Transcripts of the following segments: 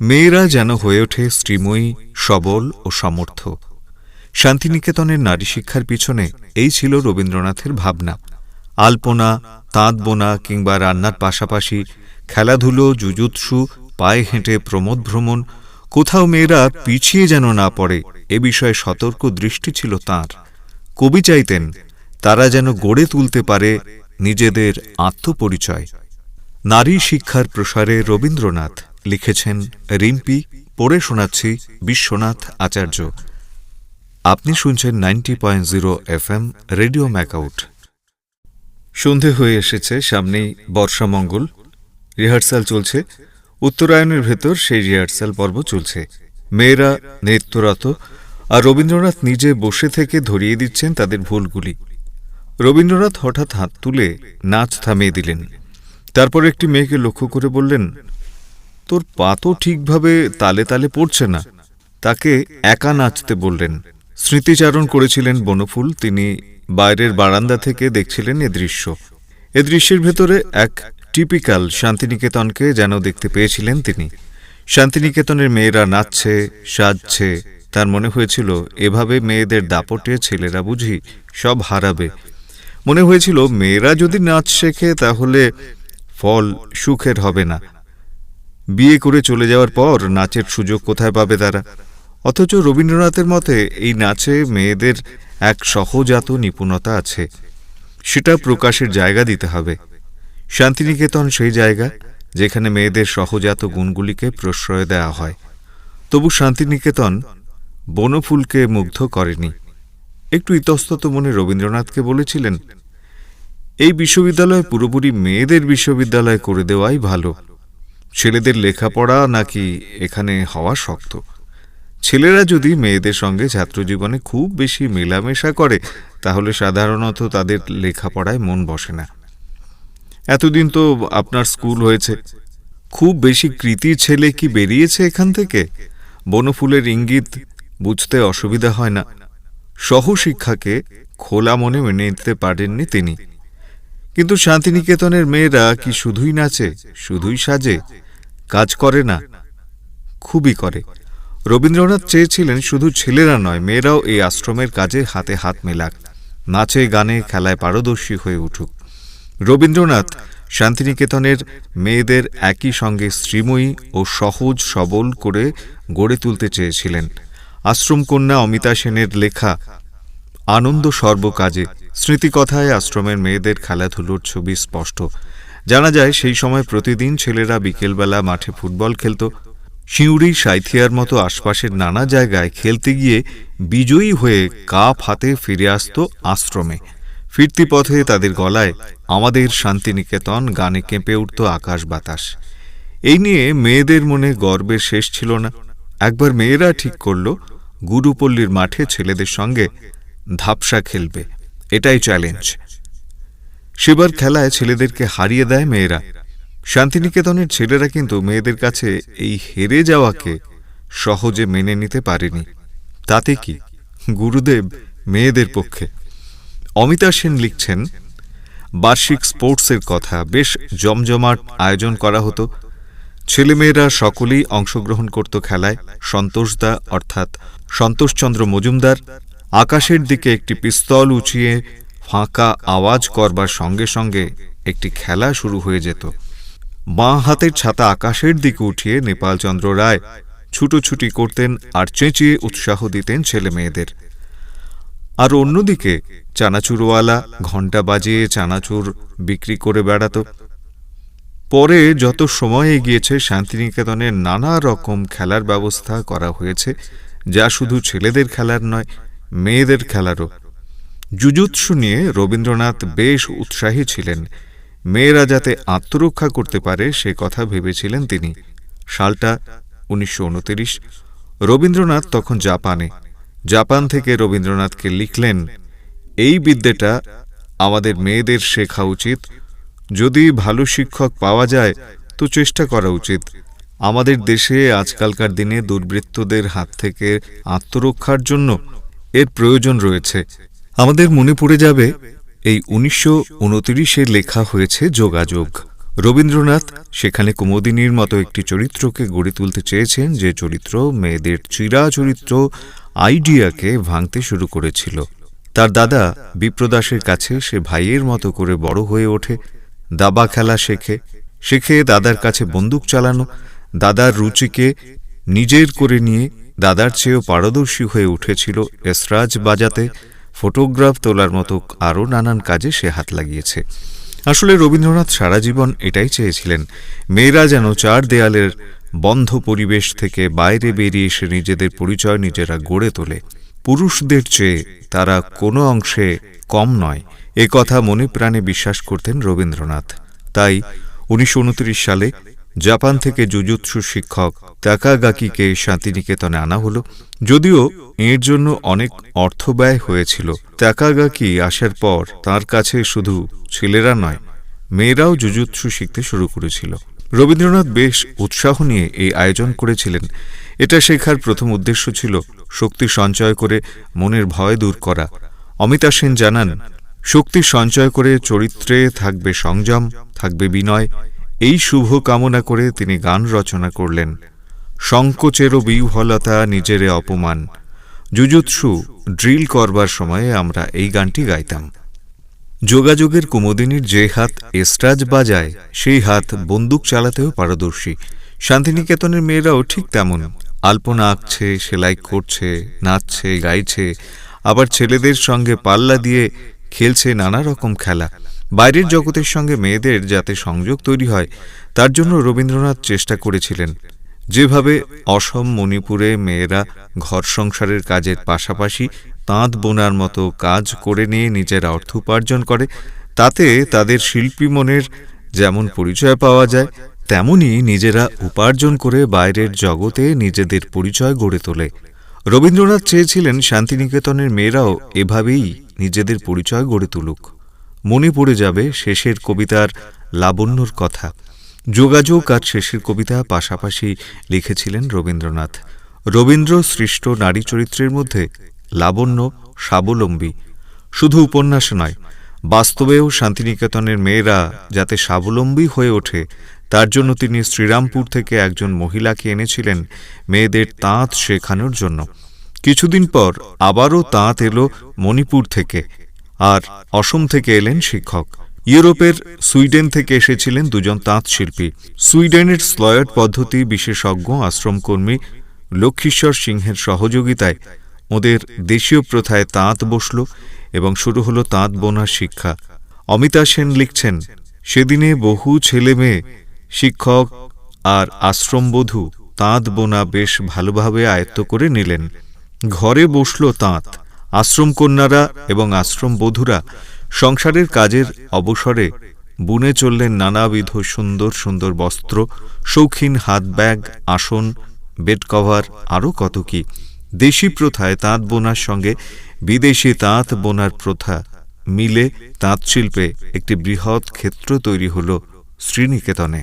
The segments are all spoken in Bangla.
মেয়েরা যেন হয়ে ওঠে শ্রীময়ী সবল ও সমর্থ শান্তিনিকেতনের নারী শিক্ষার পিছনে এই ছিল রবীন্দ্রনাথের ভাবনা। আলপনা তাঁত বোনা কিংবা রান্নার পাশাপাশি খেলাধুলো, জুজুৎসু, পায়ে হেঁটে প্রমোদ ভ্রমণ, কোথাও মেয়েরা পিছিয়ে যেন না পড়ে, এ বিষয়ে সতর্ক দৃষ্টি ছিল তাঁর। কবি চাইতেন, তারা যেন গড়ে তুলতে পারে নিজেদের আত্মপরিচয়। নারী শিক্ষার প্রসারে রবীন্দ্রনাথ। লিখেছেন রিম্পি, পড়ে শোনাচ্ছি বিশ্বনাথ আচার্য। আপনি শুনছেন ninety point zero F M radio MAKAUT. সন্ধে হয়ে এসেছে, সামনেই বর্ষামঙ্গল। রিহার্সাল চলছে, উত্তরায়ণের ভেতর সেই রিহার্সাল পর্ব চলছে। মেয়েরা নৃত্যরত, আর রবীন্দ্রনাথ নিজে বসে থেকে ধরিয়ে দিচ্ছেন তাদের ভুলগুলি। রবীন্দ্রনাথ হঠাৎ হাত তুলে নাচ থামিয়ে দিলেন। তারপর একটি মেয়েকে লক্ষ্য করে বললেন তোর পা তো ঠিকভাবে তালে তালে পড়ছে না। তাকে একা নাচতে বললেন। স্মৃতিচারণ করেছিলেন বনফুল, তিনি বাইরের বারান্দা থেকে দেখছিলেন এ দৃশ্য। এ দৃশ্যের ভেতরে এক টিপিক্যাল শান্তিনিকেতনকে যেন দেখতে পেয়েছিলেন তিনি। শান্তিনিকেতনের মেয়েরা নাচছে, সাজছে, তার মনে হয়েছিল, এভাবে মেয়েদের দাপটে ছেলেরা বুঝি সব হারাবে। মনে হয়েছিল, মেয়েরা যদি নাচ শেখে তাহলে ফল সুখের হবে না। বিয়ে করে চলে যাওয়ার পর নাচের সুযোগ কোথায় পাবে তারা? অথচ রবীন্দ্রনাথের মতে, এই নাচে মেয়েদের এক সহজাত নিপুণতা আছে। সেটা প্রকাশের জায়গা দিতে হবে। শান্তিনিকেতন সেই জায়গা যেখানে মেয়েদের সহজাত গুণগুলিকে প্রশ্রয় দেওয়া হয়। তবু শান্তিনিকেতন বনফুলকে মুগ্ধ করেনি। একটু ইতস্তত মনে রবীন্দ্রনাথকে বলেছিলেন, এই বিশ্ববিদ্যালয় পুরোপুরি মেয়েদের বিশ্ববিদ্যালয় করে দেওয়াই ভালো। ছেলেদের লেখাপড়া নাকি এখানে হওয়া শক্ত? ছেলেরা যদি মেয়েদের সঙ্গে ছাত্রজীবনে খুব বেশি মেলামেশা করে, তাহলে সাধারণত তাদের লেখাপড়ায় মন বসে না। এতদিন তো আপনার স্কুল হয়েছে। খুব বেশি কৃতি ছেলে কি বেরিয়েছে এখান থেকে? বনফুলের ইঙ্গিত বুঝতে অসুবিধা হয় না। সহশিক্ষাকে খোলা মনে মেনে নিতে পারেননি তিনি। কিন্তু শান্তিনিকেতনের মেয়েরা কি শুধুই নাচে, শুধুই সাজে? কাজ করে না, খুবই করে। রবীন্দ্রনাথ চেয়েছিলেন শুধু ছেলেরা নয়, মেয়েরাও এই আশ্রমের কাজে হাতে হাত মেলাক, নাচে, গানে, খেলায় পারদর্শী হয়ে উঠুক। রবীন্দ্রনাথ শান্তিনিকেতনের মেয়েদের একই সঙ্গে শ্রীময়ী ও সহজ সবল করে গড়ে তুলতে চেয়েছিলেন। আশ্রমকন্যা অমিতা সেনের লেখা, আনন্দ সর্বকাজে। স্মৃতিকথায় আশ্রমের মেয়েদের খেলাধুলোর ছবি স্পষ্ট। জানা যায়, সেই সময় প্রতিদিন ছেলেরা বিকেলবেলা মাঠে ফুটবল খেলত। সিউড়ি সাইথিয়ার মতো আশপাশের নানা জায়গায় খেলতে গিয়ে বিজয়ী হয়ে কাপ হাতে ফিরে আসত আশ্রমে। ফিরতি পথে তাদের গলায় আমাদের শান্তিনিকেতন গানে কেঁপে উঠত আকাশ বাতাস। এই নিয়ে মেয়েদের মনে গর্বের শেষ ছিল না। একবার মেয়েরা ঠিক করল, গুরুপল্লীর মাঠে ছেলেদের সঙ্গে ধাপসা খেলবে। এটাই চ্যালেঞ্জ সেবার খেলায় ছেলেদেরকে হারিয়ে দেয় মেয়েরা। শান্তিনিকেতনের ছেলেরা কিন্তু মেয়েদের কাছে এই হেরে যাওয়াকে সহজে মেনে নিতে পারেনি। তাতে কি? গুরুদেব মেয়েদের পক্ষে। অমিতা সেন লিখছেন, বার্ষিক স্পোর্টসের কথা বেশ জমজমাট আয়োজন করা হতো। ছেলেমেয়েরা সকলেই অংশগ্রহণ করত খেলায়। সন্তোষদা অর্থাৎ সন্তোষচন্দ্র মজুমদার আকাশের দিকে একটি পিস্তল উঁচিয়ে ফাঁকা আওয়াজ করবার সঙ্গে সঙ্গে একটি খেলা শুরু হয়ে যেত। বাঁ হাতের ছাতা আকাশের দিকে উঠিয়ে নেপালচন্দ্র রায় ছুটোছুটি করতেন আর চেঁচিয়ে উৎসাহ দিতেন ছেলে মেয়েদের। আর অন্যদিকে চানাচুরওয়ালা ঘণ্টা বাজিয়ে চানাচুর বিক্রি করে বেড়াত। পরে যত সময় এগিয়েছে শান্তিনিকেতনে নানা রকম খেলার ব্যবস্থা করা হয়েছে, যা শুধু ছেলেদের খেলার নয় মেয়েদের খেলারও। জুজুৎসু নিয়ে রবীন্দ্রনাথ বেশ উৎসাহী ছিলেন। মেয়েরা যাতে আত্মরক্ষা করতে পারে সে কথা ভেবেছিলেন তিনি। সালটা উনিশশো উনত্রিশ। রবীন্দ্রনাথ তখন জাপানে। জাপান থেকে রবীন্দ্রনাথকে লিখলেন, এই বিদ্যেটা আমাদের মেয়েদের শেখা উচিত। যদি ভালো শিক্ষক পাওয়া যায়, তো চেষ্টা করা উচিত। আমাদের দেশে আজকালকার দিনে দুর্বৃত্তদের হাত থেকে আত্মরক্ষার জন্য এর প্রয়োজন রয়েছে। আমাদের মনে পড়ে যাবে, এই উনিশশো উনতিরিশে লেখা হয়েছে যোগাযোগ। রবীন্দ্রনাথ সেখানে কুমোদিনীর মতো একটি চরিত্রকে গড়ে তুলতে চেয়েছেন যে চরিত্র মেয়েদের চিরাচরিত্র আইডিয়াকে ভাঙতে শুরু করেছিল। তার দাদা বিপ্রদাসের কাছে সে ভাইয়ের মতো করে বড় হয়ে ওঠে, দাবা খেলা শেখে শেখে দাদার কাছে বন্দুক চালানো, দাদার রুচিকে নিজের করে নিয়ে দাদার চেয়েও পারদর্শী হয়ে উঠেছিল এসরাজ বাজাতে, ফটোগ্রাফ তোলার মতো আরও নানান কাজে সে হাত লাগিয়েছে। আসলে রবীন্দ্রনাথ সারা জীবন এটাই চেয়েছিলেন, মেয়েরা যেন চার দেয়ালের বন্ধ পরিবেশ থেকে বাইরে বেরিয়ে এসে নিজেদের পরিচয় নিজেরা গড়ে তোলে। পুরুষদের চেয়ে তারা কোনো অংশে কম নয়, এ কথা মনে প্রাণে বিশ্বাস করতেন রবীন্দ্রনাথ। তাই উনিশশো উনত্রিশ সালে জাপান থেকে জুজুৎসু শিক্ষক তাকাগাকিকে শান্তিনিকেতনে আনা হলো। যদিও এর জন্য অনেক অর্থ ব্যয় হয়েছিল। তাকাগাকি আসার পর তার কাছে শুধু ছেলেরা নয়, মেয়েরাও জুজুৎসু শিখতে শুরু করেছিল। রবীন্দ্রনাথ বেশ উৎসাহ নিয়ে এই আয়োজন করেছিলেন। এটা শেখার প্রথম উদ্দেশ্য ছিল শক্তি সঞ্চয় করে মনের ভয় দূর করা। অমিতা সেন জানান, শক্তি সঞ্চয় করে চরিত্রে থাকবে সংযম, থাকবে বিনয় এই শুভ কামনা করে তিনি গান রচনা করলেন। সংকোচেরও বিহ্বলতা, নিজেরে অপমান। জুজুৎসু ড্রিল করবার সময়ে আমরা এই গানটি গাইতাম। যোগাযোগের কুমোদিনীর যে হাত এস্ট্রাজ বাজায়, সেই হাত বন্দুক চালাতেও পারদর্শী। শান্তিনিকেতনের মেয়েরাও ঠিক তেমন। আলপনা আঁকছে, সেলাই করছে, নাচছে, গাইছে, আবার ছেলেদের সঙ্গে পাল্লা দিয়ে খেলছে নানা রকম খেলা। বাইরের জগতের সঙ্গে মেয়েদের যাতে সংযোগ তৈরি হয়, তার জন্য রবীন্দ্রনাথ চেষ্টা করেছিলেন। যেভাবে অসম, মণিপুরে মেয়েরা ঘর সংসারের কাজের পাশাপাশি তাঁত বোনার মতো কাজ করে নিয়ে নিজেরা অর্থ উপার্জন করে, তাতে তাদের শিল্পী মনের যেমন পরিচয় পাওয়া যায়, তেমনি নিজেরা উপার্জন করে বাইরের জগতে নিজেদের পরিচয় গড়ে তোলে। রবীন্দ্রনাথ চেয়েছিলেন শান্তিনিকেতনের মেয়েরাও এভাবেই নিজেদের পরিচয় গড়ে তুলুক। মনে পড়ে যাবে শেষের কবিতার লাবণ্যর কথা। যোগাযোগ আর শেষের কবিতা পাশাপাশি লিখেছিলেন রবীন্দ্রনাথ। রবীন্দ্র সৃষ্ট নারী চরিত্রের মধ্যে লাবণ্য স্বাবলম্বী। শুধু উপন্যাস নয়, বাস্তবেও শান্তিনিকেতনের মেয়েরা যাতে স্বাবলম্বী হয়ে ওঠে, তার জন্য তিনি শ্রীরামপুর থেকে একজন মহিলাকে এনেছিলেন মেয়েদের তাঁত শেখানোর জন্য। কিছুদিন পর আবারও তাঁত এলো মণিপুর থেকে। আর অসম থেকে এলেন শিক্ষক। ইউরোপের সুইডেন থেকে এসেছিলেন দুজন তাঁত শিল্পী। সুইডেনের স্লয়ার্ড পদ্ধতি বিশেষজ্ঞ, আশ্রমকর্মী লক্ষ্মীশ্বর সিংহের সহযোগিতায় ওদের দেশীয় প্রথায় তাঁত বসল এবং শুরু হলো তাঁত বোনার শিক্ষা। অমিতা সেন লিখছেন, সেদিনে বহু ছেলে মেয়ে, শিক্ষক আর আশ্রমবধূ তাঁত বোনা বেশ ভালোভাবে আয়ত্ত করে নিলেন। ঘরে বসল তাঁত আশ্রমকন্যারা এবং আশ্রম বধূরা সংসারের কাজের অবসরে বুনে চললেন নানাবিধ সুন্দর সুন্দর বস্ত্র, শৌখিন হাত ব্যাগ আসন, বেড কভার, আরও কত কি। দেশি প্রথায় তাঁত বোনার সঙ্গে বিদেশি তাঁত বোনার প্রথা মিলে তাঁত শিল্পে একটি বৃহৎ ক্ষেত্র তৈরি হল শ্রীনিকেতনে।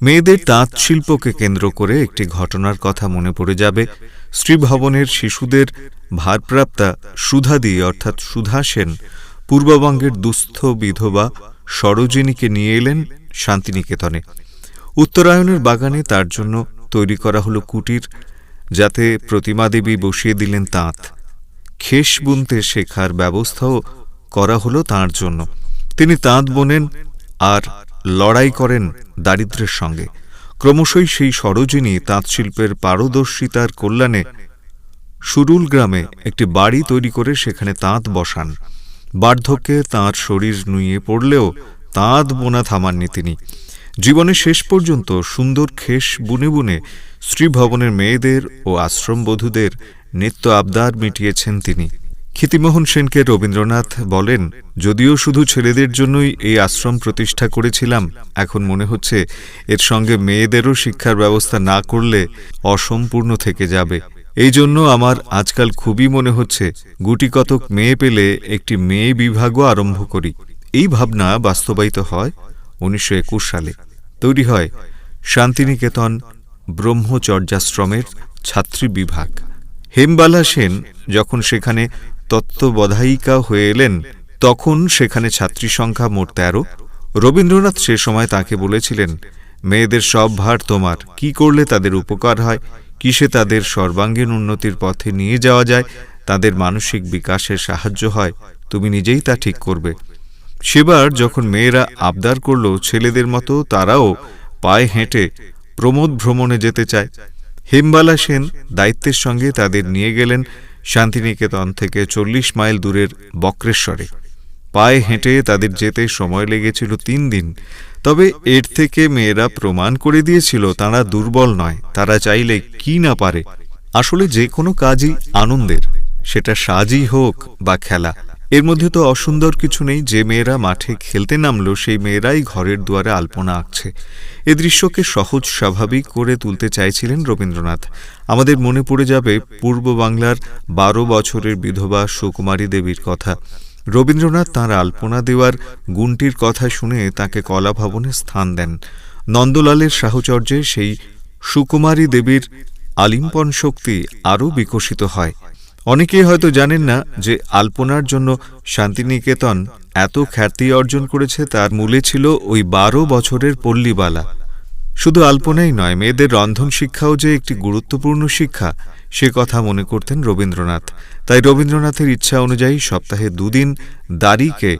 মেয়েদের তাঁত শিল্পকে কেন্দ্র করে একটি ঘটনার কথা মনে পড়ে যাবে। শ্রীভবনের শিশুদের ভারপ্রাপ্তা সুধাদি অর্থাৎ সুধা সেন, পূর্ববঙ্গের দুস্থ বিধবা সরোজিনীকে নিয়ে এলেন শান্তিনিকেতনে। উত্তরায়ণের বাগানে তার জন্য তৈরি করা হলো কুটির, যাতে প্রতিমা দেবী বসিয়ে দিলেন তাঁত। খেস বুনতে শেখার ব্যবস্থাও করা হলো তাঁর জন্য। তিনি তাঁত বোনেন আর লড়াই করেন দারিদ্র্যের সঙ্গে। ক্রমশই সেই সরোজিনী তাঁতশিল্পের পারদর্শিতার কল্যাণে সুরুল গ্রামে একটি বাড়ি তৈরি করে সেখানে তাঁত বসান। বার্ধক্যে তাঁর শরীর নুয়ে পড়লেও তাঁত বোনা থামাননি তিনি। জীবনের শেষ পর্যন্ত সুন্দর খেস বুনে বুনে শ্রীভবনের মেয়েদের ও আশ্রমবধূদের নিত্য আবদার মিটিয়েছেন তিনি। ক্ষিতিমোহন সেনকে রবীন্দ্রনাথ বলেন, যদিও শুধু ছেলেদের জন্যই এই আশ্রম প্রতিষ্ঠা করেছিলাম, এখন মনে হচ্ছে এর সঙ্গে মেয়েদেরও শিক্ষার ব্যবস্থা না করলে অসম্পূর্ণ থেকে যাবে। এই জন্য আমার আজকাল খুবই মনে হচ্ছে, গুটি কতক মেয়ে পেলে একটি মেয়ে বিভাগও আরম্ভ করি। এই ভাবনা বাস্তবায়িত হয় উনিশশো একুশ সালে। তৈরি হয় শান্তিনিকেতন ব্রহ্মচর্যাশ্রমের ছাত্রী বিভাগ। হেমবালা সেন যখন সেখানে তত্ত্ববধায়িকা হয়ে এলেন। তখন সেখানে ছাত্রী সংখ্যা মোট তেরো। রবীন্দ্রনাথ সে সময় তাকে বলেছিলেন, মেয়েদের সব ভার তোমার। কি করলে তাদের উপকার হয়? কিসে তাদের সর্বাঙ্গীন উন্নতির পথে নিয়ে যাওয়া যায়? তাদের মানসিক বিকাশে সাহায্য হয়। তুমি নিজেই তা ঠিক করবে। সেবার যখন মেয়েরা আবদার করল ছেলেদের মতো, তারাও পায়ে হেঁটে প্রমোদ ভ্রমণে যেতে চায়। হেমবালা সেন দায়িত্বের সঙ্গে তাদের নিয়ে গেলেন। শান্তিনিকেতন থেকে চল্লিশ মাইল দূরের বক্রেশ্বরে। পায়ে হেঁটে তাদের যেতে সময় লেগেছিল তিন দিন। তবে এর থেকে মেয়েরা প্রমাণ করে দিয়েছিল, তারা দুর্বল নয়, তারা চাইলে কি না পারে। আসলে যে কোনো কাজই আনন্দের, সেটা সাজই হোক বা খেলা। এর মধ্যে তো অসুন্দর কিছু নেই। যে মেয়েরা মাঠে খেলতে নামলো, সেই মেয়েরাই ঘরের দুয়ারে আলপনা আঁকছে। এ দৃশ্যকে সহজ, স্বাভাবিক করে তুলতে চাইছিলেন রবীন্দ্রনাথ। আমাদের মনে পড়ে যাবে পূর্ব বাংলার বারো বছরের বিধবা সুকুমারী দেবীর কথা। রবীন্দ্রনাথ তাঁর আলপনা দেওয়ার গুণটির কথা শুনে তাকে কলা ভবনে স্থান দেন। নন্দলালের সাহচর্যে সেই সুকুমারী দেবীর আলিম্পন শক্তি আরও বিকশিত হয়। অনেকেই হয়তো জানেন না যে আলপনার জন্য শান্তিনিকেতন এত খ্যাতি অর্জন করেছে তার মূলে ছিল ওই বারো বছরের পল্লীবালা। শুধু আলপনাই নয়, মেয়েদের রন্ধন শিক্ষাও যে একটি গুরুত্বপূর্ণ শিক্ষা, সে কথা মনে করতেন রবীন্দ্রনাথ। তাই রবীন্দ্রনাথের ইচ্ছা অনুযায়ী সপ্তাহে দুদিন দাড়িকে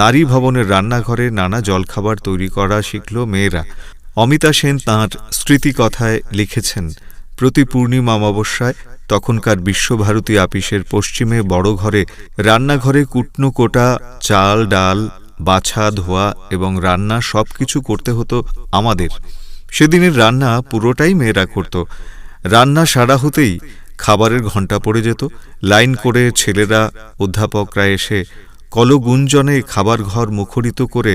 নারী ভবনের রান্নাঘরে নানা জলখাবার তৈরি করা শিখল মেয়েরা। অমিতা সেন তাঁর স্মৃতিকথায় লিখেছেন প্রতি পূর্ণিমা অমাবস্যায় তখনকার বিশ্বভারতী আপিসের পশ্চিমে বড় ঘরে রান্নাঘরে কুটনো কোটা, চাল, ডাল, বাছা, ধোয়া এবং রান্না সব কিছু করতে হতো আমাদের। সেদিনের রান্না পুরোটাই মেয়েরা করত। রান্না সারা হতেই খাবারের ঘণ্টা পড়ে যেত। লাইন করে ছেলেরা অধ্যাপকরা এসে কলগুঞ্জনে খাবার ঘর মুখরিত করে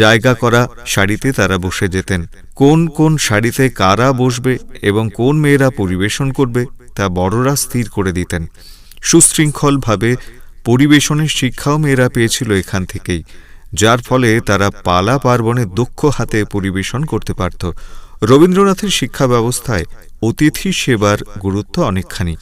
জায়গা করা শাড়িতে তারা বসে যেতেন। কোন কোন শাড়িতে কারা বসবে এবং কোন মেয়েরা পরিবেশন করবে তা বড়রা স্থির করে দিতেন। সুশৃঙ্খলভাবে পরিবেশনের শিক্ষাও মেয়েরা পেয়েছিল এখান থেকেই, যার ফলে তারা পালা পার্বণে দক্ষ হাতে পরিবেশন করতে পারত। রবীন্দ্রনাথের শিক্ষা ব্যবস্থায় অতিথি সেবার গুরুত্ব অনেকখানি।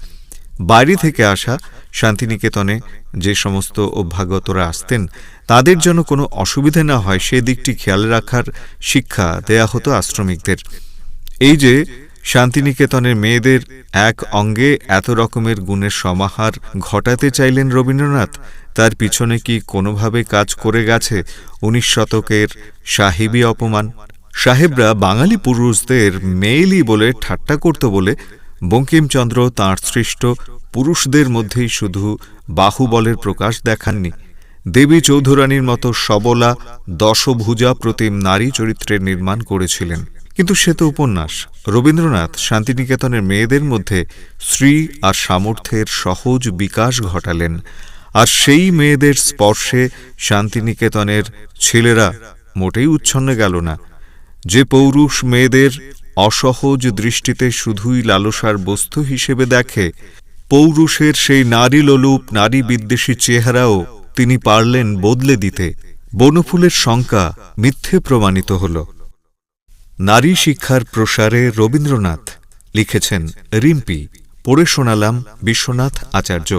বাইরে থেকে আসা শান্তিনিকেতনে যে সমস্ত অভ্যাগতরা আসতেন, তাদের যেন কোনো অসুবিধে না হয় সে দিকটি খেয়াল রাখার শিক্ষা দেয়া হতো আশ্রমিকদের। এই যে, শান্তিনিকেতনের মেয়েদের এক অঙ্গে এত রকমের গুণের সমাহার ঘটাতে চাইলেন রবীন্দ্রনাথ, তার পিছনে কি কোনোভাবে কাজ করে গেছে উনিশ শতকের সাহেবী অপমান? সাহেবরা বাঙালি পুরুষদের মেয়েলি বলে ঠাট্টা করত বলে বঙ্কিমচন্দ্র তাঁর সৃষ্ট পুরুষদের মধ্যেই শুধু বাহুবলের প্রকাশ দেখাননি। দেবী চৌধুরানীর মতো সবলা দশভুজা প্রতিম নারী চরিত্রের নির্মাণ করেছিলেন। কিন্তু সে তো উপন্যাস। রবীন্দ্রনাথ শান্তিনিকেতনের মেয়েদের মধ্যে শ্রী আর সামর্থ্যের সহজ বিকাশ ঘটালেন। আর সেই মেয়েদের স্পর্শে শান্তিনিকেতনের ছেলেরা মোটেই উচ্ছন্নে গেল না। যে পৌরুষ মেয়েদের অসহজ দৃষ্টিতে শুধুই লালসার বস্তু হিসেবে দেখে। পৌরুষের সেই নারী লোলুপ নারী বিদ্বেষী চেহারাও তিনি পারলেন বদলে দিতে। বনফুলের শঙ্কা মিথ্যে প্রমাণিত হল। নারী শিক্ষার প্রসারে রবীন্দ্রনাথ লিখেছেন, রিম্পি, পড়ে শোনালাম বিশ্বনাথ আচার্য।